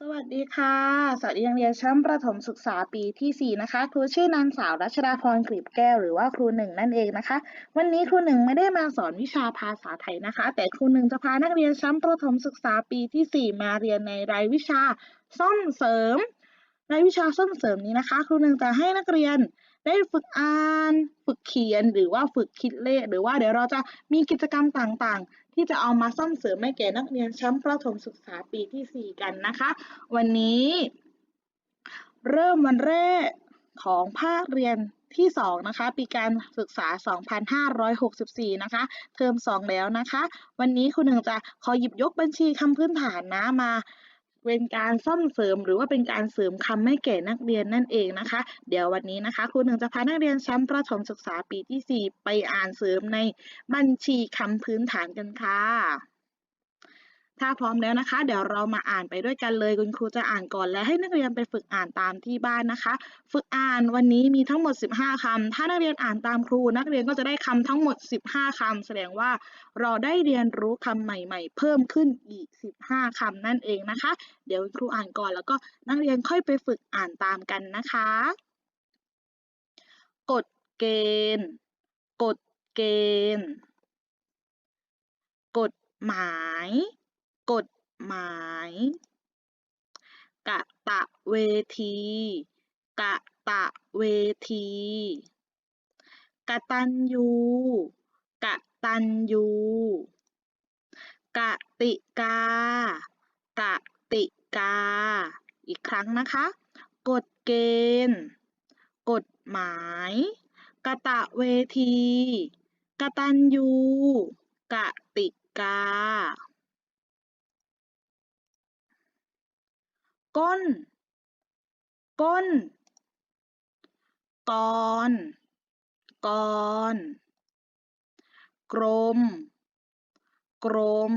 สวัสดีค่ะ สวัสดีนักเรียนชั้นประถมศึกษาปีที่ 4 นะคะ ครูชื่อนางสาวรัชดาพรกลีบแก้วหรือว่าครูหนึ่งนั่นเองนะคะ วันนี้ครูหนึ่งไม่ได้มาสอนวิชาภาษาไทยนะคะ แต่ครูหนึ่งจะพานักเรียนชั้นประถมศึกษาปีที่ 4 มาเรียนในรายวิชาซ่อมเสริมรายวิชาซ่อมเสริมนี้นะคะ ครูหนึ่งจะให้นักเรียน ได้ฝึกอ่าน ฝึกเขียนหรือว่าฝึกคิดเลข หรือว่าเดี๋ยวเราจะมีกิจกรรมต่างๆ ที่จะเอามาซ่อมเสริมให้แก่นักเรียนชั้นประถมศึกษาปีที่ 4 กันนะคะ วันนี้ เริ่มวันแรกของภาคเรียนที่2นะคะปีการศึกษา 2564 นะคะ เทอม 2 แล้วนะคะ วันนี้ครูหนึ่งจะขอหยิบยกบัญชีคำพื้นฐานนะมา เป็นการซ่อมเสริมหรือว่าเป็นการเสริมคำให้แก่นักเรียนนั่นเองนะคะ เดี๋ยววันนี้นะคะครูหนึ่งจะพานักเรียนชั้นประถมศึกษาปีที่ 4 ไปอ่านเสริมในบัญชีคำพื้นฐานกันค่ะ ถ้าพร้อมแล้วนะคะ เดี๋ยวเรามาอ่านไปด้วยกันเลยคุณครูจะอ่านก่อนและให้นักเรียนไปฝึกอ่านตามที่บ้านนะคะ ฝึกอ่านวันนี้มีทั้งหมด 15คำถ้านักเรียนอ่านตามครู นักเรียนก็จะได้คำทั้งหมด 15คำแสดงว่าเราได้เรียนรู้คำใหม่ๆ เพิ่มขึ้นอีก 15คำนั่นเองนะคะ เดี๋ยวครูอ่านก่อนแล้วก็นักเรียนค่อยไปฝึกอ่านตามกันนะคะกฎเกณฑ์กฎเกณฑ์กฎหมาย กฎหมาย กะตะเวที กะตะเวที กะตัญญูกะตัญญูกะติกา กะติกา อีกครั้งนะคะ กฎเกณฑ์ กฎหมาย กะตะเวที กะตัญญูกะติกา ก้น ก้นกรกรกรม กรม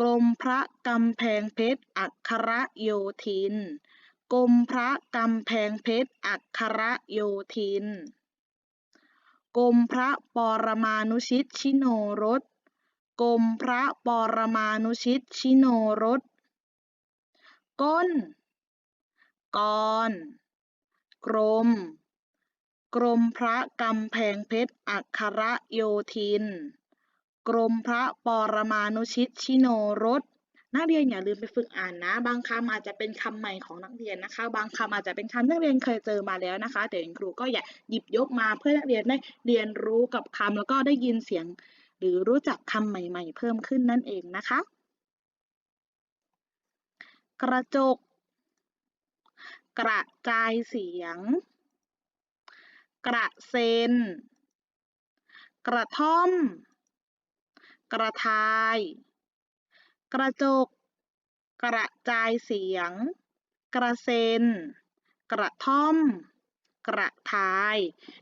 กรมพระกำแพงเพชรอัครโยธิน กรมพระกำแพงเพชรอัครโยธิน กรมพระปรมานุชิตชิโนรสกรมพระปรมานุชิตชิโนรส ก้น กร กรม กรมพระกำแพงเพชร อัครโยธิน กรมพระปรมานุชิตชิโนรสนักเรียนอย่าลืมไปฝึกอ่านนะ บางคำอาจจะเป็นคำใหม่ของนักเรียนนะคะ บางคำอาจจะเป็นคำนักเรียนเคยเจอมาแล้วนะคะ แต่ครูก็อย่าหยิบยกมาเพื่อนักเรียนได้เรียนรู้กับคำแล้วก็ได้ยินเสียง หรือรู้จักคำใหม่ ๆ เพิ่มขึ้นนั่นเองนะคะ กระจก กระจายเสียง กระเซ็น กระท่อม กระทาย กระจก กระจายเสียง กระเซ็น กระท่อม กระทาย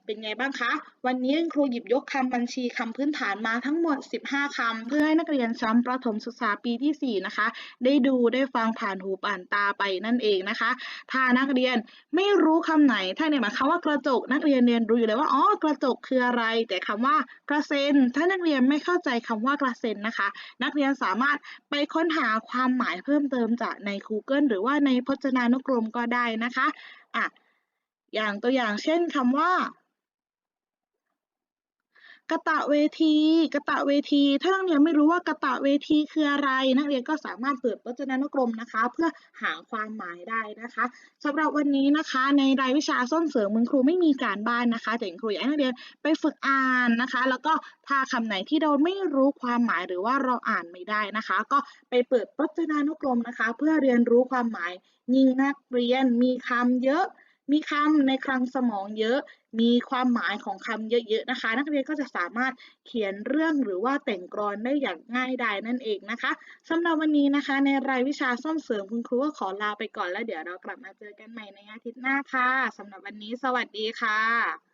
เป็นไงบ้างคะ วันนี้ครูหยิบยกคำบัญชีคำพื้นฐานมาทั้งหมด 15 คำ เพื่อให้นักเรียนชั้นประถมศึกษาปีที่ 4 นะคะ ได้ดูได้ฟังผ่านหูผ่านตาไปนั่นเองนะคะ ถ้านักเรียนไม่รู้คำไหน ถ้าในหมายคำว่ากระจกนักเรียนเรียนรู้อยู่แล้วว่า อ๋อ กระจกคืออะไร แต่คำว่ากระเซ็น ถ้านักเรียนไม่เข้าใจคำว่ากระเซ็นนะคะ นักเรียนสามารถไปค้นหาความหมายเพิ่มเติมจากใน Google หรือว่าในพจนานุกรมก็ได้นะคะ อะ อย่างตัวอย่างเช่นคำว่ากระตะเวที กระตะเวที ถ้านักเรียนไม่รู้ว่ากระตะเวทีคืออะไร นักเรียนก็สามารถเปิดพจนานุกรมนะคะ เพื่อหาความหมายได้นะคะสำหรับวันนี้นะคะ ในรายวิชาส้นเสริมคุณครูไม่มีการบ้านนะคะ แต่ครูอยากให้นักเรียนไปฝึกอ่านนะคะ แล้วก็ถ้าคำไหนที่เราไม่รู้ความหมายหรือว่าเราอ่านไม่ได้นะคะ ก็ไปเปิดพจนานุกรมนะคะ เพื่อเรียนรู้ความหมายยิ่งนักเรียนมีคำเยอะ มีคำในคลังสมองเยอะ มีความหมายของคำเยอะๆนะคะ นักเรียนก็จะสามารถเขียนเรื่องหรือว่าแต่งกรอนได้อย่างง่ายดายนั่นเองนะคะสำหรับวันนี้นะคะ ในรายวิชาซ่อมเสริมคุณครูก็ขอลาไปก่อนแล้วเดี๋ยวเรากลับมาเจอกันใหม่ในอาทิตย์หน้าค่ะสำหรับวันนี้ สวัสดีค่ะ